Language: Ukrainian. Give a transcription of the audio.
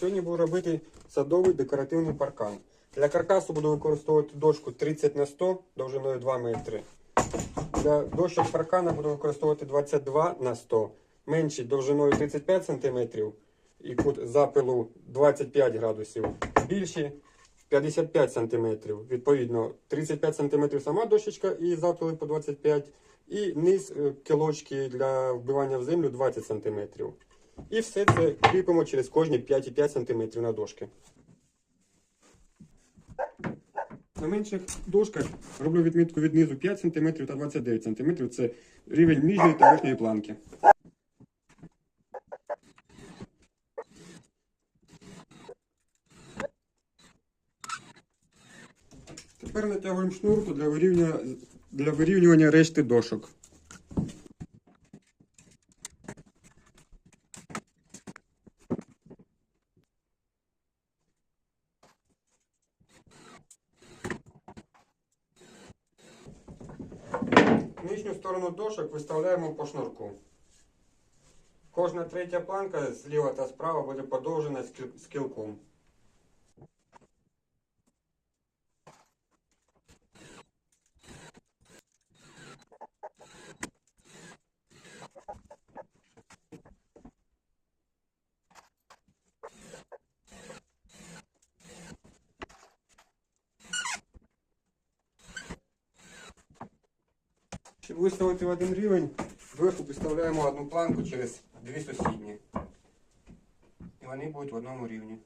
Сьогодні буду робити садовий декоративний паркан. Для каркасу буду використовувати дошку 30 на 100 довжиною 2 метри. Для дощок паркана буду використовувати 22 на 100, менший довжиною 35 см і кут запилу 25 градусів, більші 55 см. Відповідно, 35 см сама дощечка і запили по 25 і низ е, кілочки для вбивання в землю 20 см. І все це кріпимо через кожні 5,5 см на дошки. На менших дошках роблю відмітку від низу 5 см та 29 см. Це рівень нижньої та верхньої планки. Тепер натягуємо шнурку для вирівнювання, для вирівнювання решти дошок. Нижню сторону дошок виставляємо по шнурку. Кожна третя планка зліва та справа буде подовжена скіл- скілком. Щоб виставити в один рівень, зверху підставляємо одну планку через дві сусідні. І вони будуть в одному рівні.